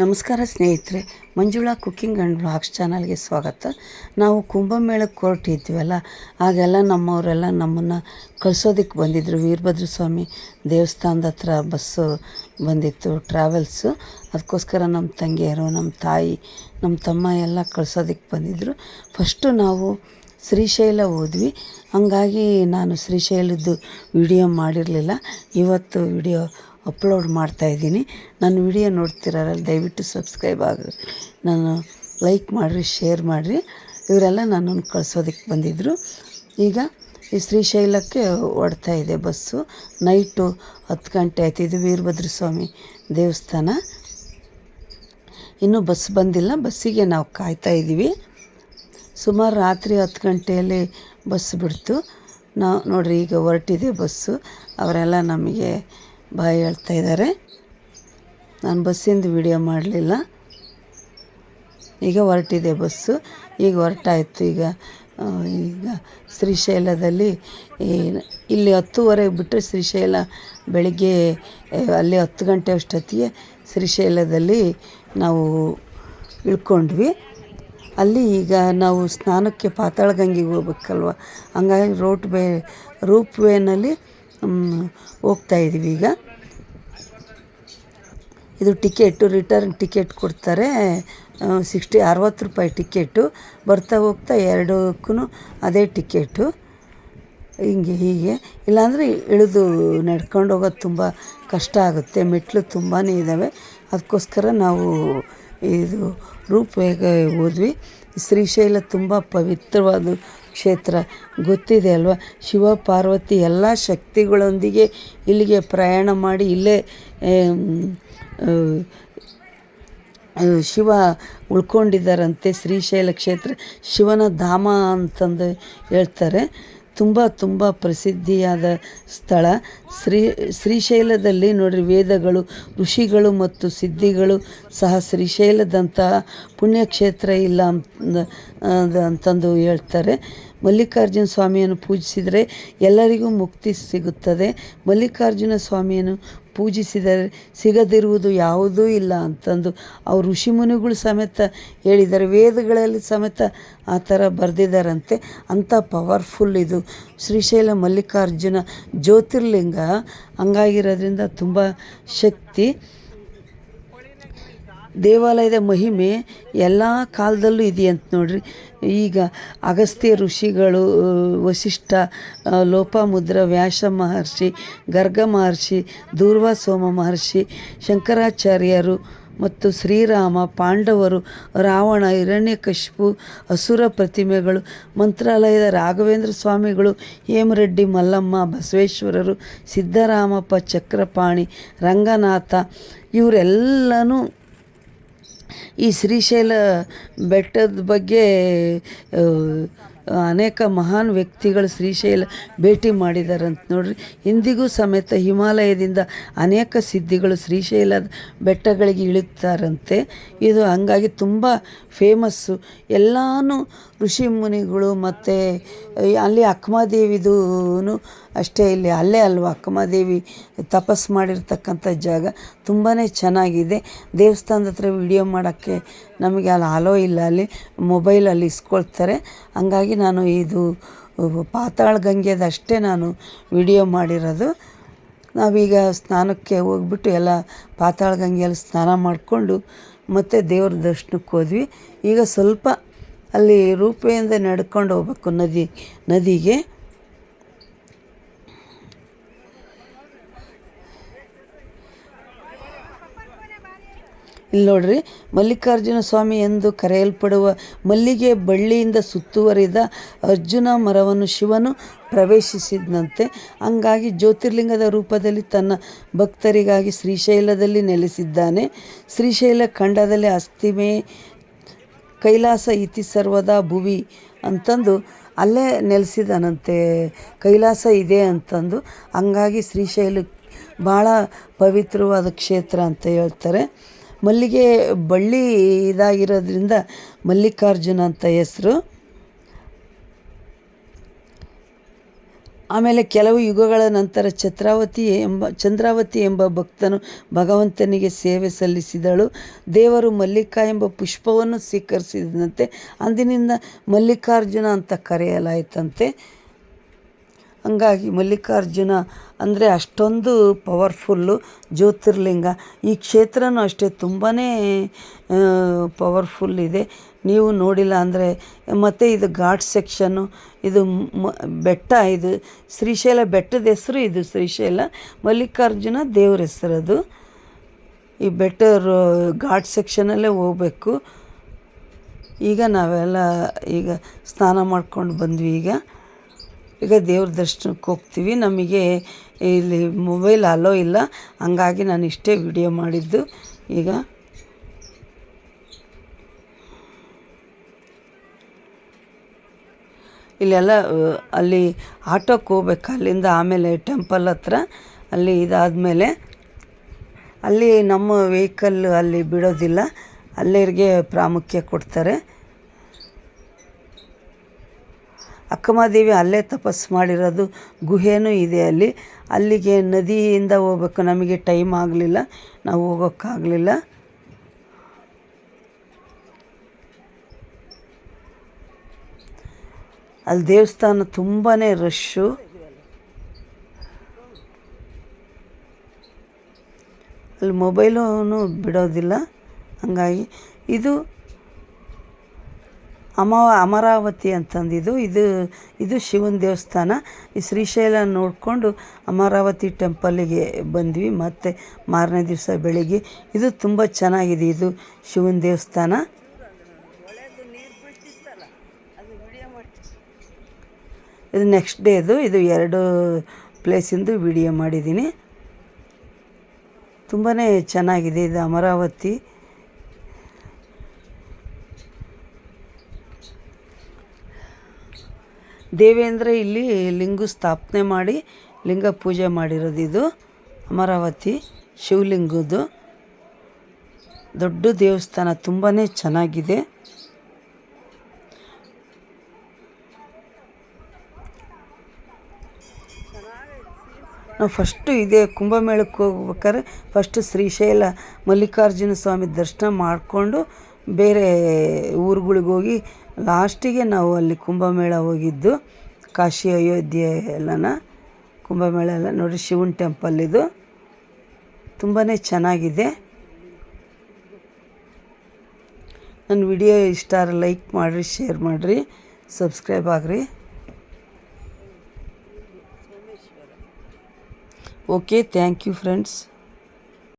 ನಮಸ್ಕಾರ ಸ್ನೇಹಿತರೆ, Manjula cooking and blogs ಚಾನಲ್ಗೆ ಸ್ವಾಗತ. ನಾವು ಕುಂಭಮೇಳಕ್ಕೆ ಹೊರಟಿದ್ವಲ್ಲ ಆಗೆಲ್ಲ ನಮ್ಮವರೆಲ್ಲ ನಮ್ಮನ್ನು ಕಳಿಸೋದಕ್ಕೆ ಬಂದಿದ್ದರು ವೀರಭದ್ರ ಸ್ವಾಮಿ ದೇವಸ್ಥಾನದ ಹತ್ರ ಬಸ್ಸು ಬಂದಿತ್ತು ಟ್ರಾವೆಲ್ಸು ಅದಕ್ಕೋಸ್ಕರ ನಮ್ಮ ತಂಗಿಯರು, ನಮ್ಮ ತಾಯಿ, ನಮ್ಮ ತಮ್ಮ ಎಲ್ಲ ಕಳಿಸೋದಕ್ಕೆ ಬಂದಿದ್ದರು ಫಸ್ಟು ನಾವು ಶ್ರೀಶೈಲ ಹೋದ್ವಿ. ಹಂಗಾಗಿ ನಾನು ಶ್ರೀಶೈಲದ್ದು ವಿಡಿಯೋ ಮಾಡಿರಲಿಲ್ಲ. ಇವತ್ತು ವಿಡಿಯೋ ಅಪ್ಲೋಡ್ ಮಾಡ್ತಾಯಿದ್ದೀನಿ ನನ್ನ ವಿಡಿಯೋ ನೋಡ್ತಿರೋರಲ್ಲಿ ದಯವಿಟ್ಟು ಸಬ್ಸ್ಕ್ರೈಬ್ ಆಗಿ ನಾನು ಲೈಕ್ ಮಾಡಿರಿ, ಶೇರ್ ಮಾಡಿರಿ. ಇವರೆಲ್ಲ ನನ್ನನ್ನು ಕಳ್ಸೋದಕ್ಕೆ ಬಂದಿದ್ದರು ಈಗ ಈ ಶ್ರೀಶೈಲಕ್ಕೆ ಓಡ್ತಾ ಇದೆ ಬಸ್ಸು. ನೈಟು ಹತ್ತು ಗಂಟೆ ಆಯ್ತು. ಇದು ವೀರಭದ್ರ ಸ್ವಾಮಿ ದೇವಸ್ಥಾನ. ಇನ್ನೂ ಬಸ್ ಬಂದಿಲ್ಲ. ಬಸ್ಸಿಗೆ ನಾವು ಕಾಯ್ತಾ ಇದ್ದೀವಿ. ಸುಮಾರು ರಾತ್ರಿ ಹತ್ತು ಗಂಟೆಯಲ್ಲಿ ಬಸ್ ಬಿಡ್ತು. ನಾವು ನೋಡಿರಿ, ಈಗ ಹೊರಟಿದೆ ಬಸ್ಸು. ಅವರೆಲ್ಲ ನಮಗೆ ಬಾಯ್ ಹೇಳ್ತಾ ಇದ್ದಾರೆ. ನಾನು ಬಸ್ಸಿಂದ ವಿಡಿಯೋ ಮಾಡಲಿಲ್ಲ. ಈಗ ಹೊರಟಿದೆ ಬಸ್ಸು. ಈಗ ಹೊರಟಾಯಿತು. ಈಗ ಈಗ ಶ್ರೀಶೈಲದಲ್ಲಿ ಇಲ್ಲಿ ಹತ್ತುವರೆಗೆ ಬಿಟ್ಟರೆ ಶ್ರೀಶೈಲ ಬೆಳಿಗ್ಗೆ ಅಲ್ಲಿ ಹತ್ತು ಗಂಟೆ ಅಷ್ಟೊತ್ತಿಗೆ ಶ್ರೀಶೈಲದಲ್ಲಿ ನಾವು ಇಳ್ಕೊಂಡ್ವಿ. ಅಲ್ಲಿ ಈಗ ನಾವು ಸ್ನಾನಕ್ಕೆ ಪಾತಾಳ ಗಂಗೆಗೆ ಹೋಗ್ಬೇಕಲ್ವ? ಹಂಗಾಗಿ ರೋಟ್ ಬೇ, ರೂಪ್ ವೇನಲ್ಲಿ ಹೋಗ್ತಾ ಇದ್ದೀವಿ ಈಗ. ಇದು ಟಿಕೆಟು ರಿಟರ್ನ್ ಟಿಕೆಟ್ ಕೊಡ್ತಾರೆ. ಸಿಕ್ಸ್ಟಿ ಅರವತ್ತು ರೂಪಾಯಿ ಟಿಕೆಟು. ಬರ್ತಾ ಹೋಗ್ತಾ ಎರಡಕ್ಕೂ ಅದೇ ಟಿಕೆಟು. ಹಿಂಗೆ, ಹೀಗೆ. ಇಲ್ಲಾಂದರೆ ಇಳಿದು ನಡ್ಕೊಂಡು ಹೋಗೋದು ತುಂಬ ಕಷ್ಟ ಆಗುತ್ತೆ. ಮೆಟ್ಲು ತುಂಬಾ ಇದ್ದಾವೆ ಅದಕ್ಕೋಸ್ಕರ ನಾವು ಇದು ರೂಪವೇಗ ಹೋದ್ವಿ. ಶ್ರೀಶೈಲ ತುಂಬ ಪವಿತ್ರವಾದ ಕ್ಷೇತ್ರ. ಗೊತ್ತಿದೆ ಅಲ್ವಾ? ಶಿವ ಪಾರ್ವತಿ ಎಲ್ಲ ಶಕ್ತಿಗಳೊಂದಿಗೆ ಇಲ್ಲಿಗೆ ಪ್ರಯಾಣ ಮಾಡಿ ಇಲ್ಲೇ ಶಿವ ಉಳ್ಕೊಂಡಿದ್ದಾರಂತೆ ಶ್ರೀಶೈಲ ಕ್ಷೇತ್ರ. ಶಿವನ ಧಾಮ ಅಂತಂದು ಹೇಳ್ತಾರೆ. ತುಂಬ ತುಂಬ ಪ್ರಸಿದ್ಧಿಯಾದ ಸ್ಥಳ. ಶ್ರೀ, ಶ್ರೀಶೈಲದಲ್ಲಿ ನೋಡಿರಿ ವೇದಗಳು, ಋಷಿಗಳು ಮತ್ತು ಸಿದ್ಧಿಗಳು ಸಹ ಶ್ರೀಶೈಲದಂತಹ ಪುಣ್ಯಕ್ಷೇತ್ರ ಇಲ್ಲ ಅಂತ ಅಂತಂದು ಹೇಳ್ತಾರೆ. ಮಲ್ಲಿಕಾರ್ಜುನ ಸ್ವಾಮಿಯನ್ನು ಪೂಜಿಸಿದರೆ ಎಲ್ಲರಿಗೂ ಮುಕ್ತಿ ಸಿಗುತ್ತದೆ. ಮಲ್ಲಿಕಾರ್ಜುನ ಸ್ವಾಮಿಯನ್ನು ಪೂಜಿಸಿದರೆ ಸಿಗದಿರುವುದು ಯಾವುದೂ ಇಲ್ಲ ಅಂತಂದು ಅವ್ರು ಋಷಿಮುನಿಗಳು ಸಮೇತ ಹೇಳಿದ್ದಾರೆ. ವೇದಗಳಲ್ಲಿ ಸಮೇತ ಆ ಥರ ಬರೆದಿದ್ದಾರಂತೆ. ಅಂಥ ಪವರ್ಫುಲ್ ಇದು. ಶ್ರೀಶೈಲ ಮಲ್ಲಿಕಾರ್ಜುನ ಜ್ಯೋತಿರ್ಲಿಂಗ ಹಂಗಾಗಿರೋದ್ರಿಂದ ತುಂಬ ಶಕ್ತಿ. ದೇವಾಲಯದ ಮಹಿಮೆ ಎಲ್ಲ ಕಾಲದಲ್ಲೂ ಇದೆಯಂತ ನೋಡ್ರಿ. ಈಗ ಅಗಸ್ತ್ಯ ಋಷಿಗಳು ವಶಿಷ್ಠ ಲೋಪಾಮುದ್ರ, ವ್ಯಾಸ ಮಹರ್ಷಿ, ಗರ್ಗ ಮಹರ್ಷಿ, ದೂರ್ವಾ ಸೋಮ ಮಹರ್ಷಿ, ಶಂಕರಾಚಾರ್ಯರು ಮತ್ತು ಶ್ರೀರಾಮ, ಪಾಂಡವರು, ರಾವಣ ಹಿರಣ್ಯಕಶಿಪು ಅಸುರ ಪ್ರತಿಮೆಗಳು, ಮಂತ್ರಾಲಯದ ರಾಘವೇಂದ್ರ ಸ್ವಾಮಿಗಳು, ಹೇಮರೆಡ್ಡಿ, ಮಲ್ಲಮ್ಮ, ಬಸವೇಶ್ವರರು, ಸಿದ್ದರಾಮಪ್ಪ, ಚಕ್ರಪಾಣಿ, ರಂಗನಾಥ, ಇವರೆಲ್ಲನೂ ಈ ಶ್ರೀಶೈಲ ಬೆಟ್ಟದ ಬಗ್ಗೆ ಅನೇಕ ಮಹಾನ್ ವ್ಯಕ್ತಿಗಳು ಶ್ರೀಶೈಲ ಭೇಟಿ ಮಾಡಿದಾರಂತ ನೋಡ್ರಿ. ಇಂದಿಗೂ ಸಮೇತ ಹಿಮಾಲಯದಿಂದ ಅನೇಕ ಸಿದ್ಧಿಗಳು ಶ್ರೀಶೈಲದ ಬೆಟ್ಟಗಳಿಗೆ ಇಳಿತಾರಂತೆ. ಇದು ಹಂಗಾಗಿ ತುಂಬ ಫೇಮಸ್ಸು. ಎಲ್ಲಾನು ಋಷಿ ಮುನಿಗಳು ಮತ್ತು ಅಲ್ಲಿ ಅಕ್ಕಮಹಾದೇವಿದೂ ಅಷ್ಟೇ ಇಲ್ಲಿ ಅಲ್ಲೇ ಅಲ್ವಾ ಅಕ್ಕಮಾದೇವಿ ತಪಸ್ ಮಾಡಿರ್ತಕ್ಕಂಥ ಜಾಗ. ತುಂಬಾ ಚೆನ್ನಾಗಿದೆ. ದೇವಸ್ಥಾನದ ಹತ್ರ ವಿಡಿಯೋ ಮಾಡೋಕ್ಕೆ ನಮಗೆ ಅಲ್ಲಿ ಅಲೋ ಇಲ್ಲ. ಅಲ್ಲಿ ಮೊಬೈಲಲ್ಲಿ ಇಸ್ಕೊಳ್ತಾರೆ. ಹಂಗಾಗಿ ನಾನು ಇದು ಪಾತಾಳ ಗಂಗೆದಷ್ಟೇ ನಾನು ವಿಡಿಯೋ ಮಾಡಿರೋದು. ನಾವೀಗ ಸ್ನಾನಕ್ಕೆ ಹೋಗ್ಬಿಟ್ಟು ಎಲ್ಲ ಪಾತಾಳ ಗಂಗೆಯಲ್ಲಿ ಸ್ನಾನ ಮಾಡಿಕೊಂಡು ಮತ್ತು ದೇವ್ರ ದರ್ಶನಕ್ಕೆ ಹೋದ್ವಿ. ಈಗ ಸ್ವಲ್ಪ ಅಲ್ಲಿ ರೂಪೆಯಿಂದ ನಡ್ಕೊಂಡು ಹೋಗ್ಬೇಕು ನದಿ, ನದಿಗೆ. ಇಲ್ಲಿ ನೋಡ್ರಿ, ಮಲ್ಲಿಕಾರ್ಜುನ ಸ್ವಾಮಿ ಎಂದು ಕರೆಯಲ್ಪಡುವ ಮಲ್ಲಿಗೆ ಬಳ್ಳಿಯಿಂದ ಸುತ್ತುವರಿದ ಅರ್ಜುನ ಮರವನ್ನು ಶಿವನು ಪ್ರವೇಶಿಸಿದಂತೆ, ಹಂಗಾಗಿ ಜ್ಯೋತಿರ್ಲಿಂಗದ ರೂಪದಲ್ಲಿ ತನ್ನ ಭಕ್ತರಿಗಾಗಿ ಶ್ರೀಶೈಲದಲ್ಲಿ ನೆಲೆಸಿದ್ದಾನೆ. ಶ್ರೀಶೈಲ ಖಂಡದಲ್ಲಿ ಅಸ್ತಿಮೆ ಕೈಲಾಸ ಇತಿ ಸರ್ವದಾ ಭುವಿ ಅಂತಂದು ಅಲ್ಲೇ ನೆಲೆಸಿದಾನಂತೆ. ಕೈಲಾಸ ಇದೆ ಅಂತಂದು, ಹಂಗಾಗಿ ಶ್ರೀಶೈಲ ಭಾಳ ಪವಿತ್ರವಾದ ಕ್ಷೇತ್ರ ಅಂತ ಹೇಳ್ತಾರೆ. ಮಲ್ಲಿಗೆ ಬಳ್ಳಿ ಇದಾಗಿರೋದ್ರಿಂದ ಮಲ್ಲಿಕಾರ್ಜುನ ಅಂತ ಹೆಸರು. ಆಮೇಲೆ ಕೆಲವು ಯುಗಗಳ ನಂತರ ಛತ್ರಾವತಿ ಎಂಬ, ಚಂದ್ರಾವತಿ ಎಂಬ ಭಕ್ತನು ಭಗವಂತನಿಗೆ ಸೇವೆ ಸಲ್ಲಿಸಿದಳು. ದೇವರು ಮಲ್ಲಿಕಾ ಎಂಬ ಪುಷ್ಪವನ್ನು ಸ್ವೀಕರಿಸಿದಂತೆ ಅಂದಿನಿಂದ ಮಲ್ಲಿಕಾರ್ಜುನ ಅಂತ ಕರೆಯಲಾಯಿತಂತೆ. ಹಂಗಾಗಿ ಮಲ್ಲಿಕಾರ್ಜುನ ಅಂದರೆ ಅಷ್ಟೊಂದು ಪವರ್ಫುಲ್ಲು ಜ್ಯೋತಿರ್ಲಿಂಗ. ಈ ಕ್ಷೇತ್ರನೂ ಅಷ್ಟೇ ತುಂಬಾ ಪವರ್ಫುಲ್ ಇದೆ. ನೀವು ನೋಡಿಲ್ಲ ಅಂದರೆ, ಮತ್ತು ಇದು ಘಾಟ್ ಸೆಕ್ಷನ್ನು, ಇದು ಮ, ಬೆಟ್ಟ ಇದು, ಶ್ರೀಶೈಲ ಬೆಟ್ಟದ ಹೆಸರು ಇದು ಶ್ರೀಶೈಲ, ಮಲ್ಲಿಕಾರ್ಜುನ ದೇವ್ರ ಹೆಸರದು ಈ ಬೆಟ್ಟ ಘಾಟ್ ಸೆಕ್ಷನಲ್ಲೇ ಹೋಗ್ಬೇಕು. ಈಗ ನಾವೆಲ್ಲ ಈಗ ಸ್ನಾನ ಮಾಡ್ಕೊಂಡು ಬಂದ್ವಿ ಈಗ. ಈಗ ದೇವ್ರ ದರ್ಶನಕ್ಕೆ ಹೋಗ್ತೀವಿ. ನಮಗೆ ಇಲ್ಲಿ ಮೊಬೈಲ್ ಅಲೋ ಇಲ್ಲ. ಹಂಗಾಗಿ ನಾನು ಇಷ್ಟೇ ವಿಡಿಯೋ ಮಾಡಿದ್ದು. ಈಗ ಇಲ್ಲೆಲ್ಲ ಅಲ್ಲಿ ಆಟೋಕ್ಕೆ ಹೋಗ್ಬೇಕು. ಅಲ್ಲಿಂದ ಆಮೇಲೆ ಟೆಂಪಲ್ ಹತ್ರ. ಅಲ್ಲಿ ಇದಾದಮೇಲೆ ಅಲ್ಲಿ ನಮ್ಮ ವೆಹಿಕಲ್ ಅಲ್ಲಿ ಬಿಡೋದಿಲ್ಲ. ಅಲ್ಲಿಗೆ ಪ್ರಾಮುಖ್ಯ ಕೊಡ್ತಾರೆ. ಅಕ್ಕಮಹಾದೇವಿ ಅಲ್ಲೇ ತಪಸ್ಸು ಮಾಡಿರೋದು ಗುಹೆನೂ ಇದೆ ಅಲ್ಲಿ. ಅಲ್ಲಿಗೆ ನದಿಯಿಂದ ಹೋಗ್ಬೇಕು. ನಮಗೆ ಟೈಮ್ ಆಗಲಿಲ್ಲ. ನಾವು ಹೋಗೋಕ್ಕಾಗಲಿಲ್ಲ. ಅಲ್ಲಿ ದೇವಸ್ಥಾನ ತುಂಬಾ ರಶ್ಶು. ಅಲ್ಲಿ ಮೊಬೈಲೂ ಬಿಡೋದಿಲ್ಲ. ಹಂಗಾಗಿ ಇದು ಅಮ ಅಮರಾವತಿ ಅಂತಂದಿದ್ದು, ಇದು ಇದು ಶಿವನ ದೇವಸ್ಥಾನ. ಈ ಶ್ರೀಶೈಲ ನೋಡಿಕೊಂಡು ಅಮರಾವತಿ ಟೆಂಪಲ್ಲಿಗೆ ಬಂದ್ವಿ. ಮತ್ತು ಮಾರನೇ ದಿವಸ ಬೆಳಿಗ್ಗೆ. ಇದು ತುಂಬ ಚೆನ್ನಾಗಿದೆ. ಇದು ಶಿವನ ದೇವಸ್ಥಾನ. ಇದು ನೆಕ್ಸ್ಟ್ ಡೇದು ಇದು ಎರಡು ಪ್ಲೇಸಿಂದು ವಿಡಿಯೋ ಮಾಡಿದ್ದೀನಿ. ತುಂಬಾ ಚೆನ್ನಾಗಿದೆ. ಇದು ಅಮರಾವತಿ. ದೇವೇಂದ್ರ ಇಲ್ಲಿ ಲಿಂಗು ಸ್ಥಾಪನೆ ಮಾಡಿ ಲಿಂಗ ಪೂಜೆ ಮಾಡಿರೋದು ಇದು. ಅಮರಾವತಿ, ಶಿವಲಿಂಗದ್ದು. ದೊಡ್ಡ ದೇವಸ್ಥಾನ ತುಂಬಾ ಚೆನ್ನಾಗಿದೆ. ನಾವು ಫಸ್ಟು ಇದೇ ಕುಂಭಮೇಳಕ್ಕೆ ಹೋಗ್ಬೇಕಾದ್ರೆ ಫಸ್ಟು ಶ್ರೀಶೈಲ ಮಲ್ಲಿಕಾರ್ಜುನ ಸ್ವಾಮಿ ದರ್ಶನ ಮಾಡಿಕೊಂಡು ಬೇರೆ ಊರುಗಳಿಗೆ ಹೋಗಿ ಲಾಸ್ಟಿಗೆ ನಾವು ಅಲ್ಲಿ ಕುಂಭಮೇಳ ಹೋಗಿದ್ದು, ಕಾಶಿ ಅಯೋಧ್ಯೆ ಎಲ್ಲನ ಕುಂಭಮೇಳ ಎಲ್ಲ ನೋಡಿ, ಶಿವನ ಟೆಂಪಲ್ ಇದು. ತುಂಬಾ ಚೆನ್ನಾಗಿದೆ. ನನ್ನ ವಿಡಿಯೋ ಇಷ್ಟ ಲೈಕ್ ಮಾಡಿರಿ ಶೇರ್ ಮಾಡಿರಿ ಸಬ್ಸ್ಕ್ರೈಬ್ ಆಗಿರಿ. Okay thank you friends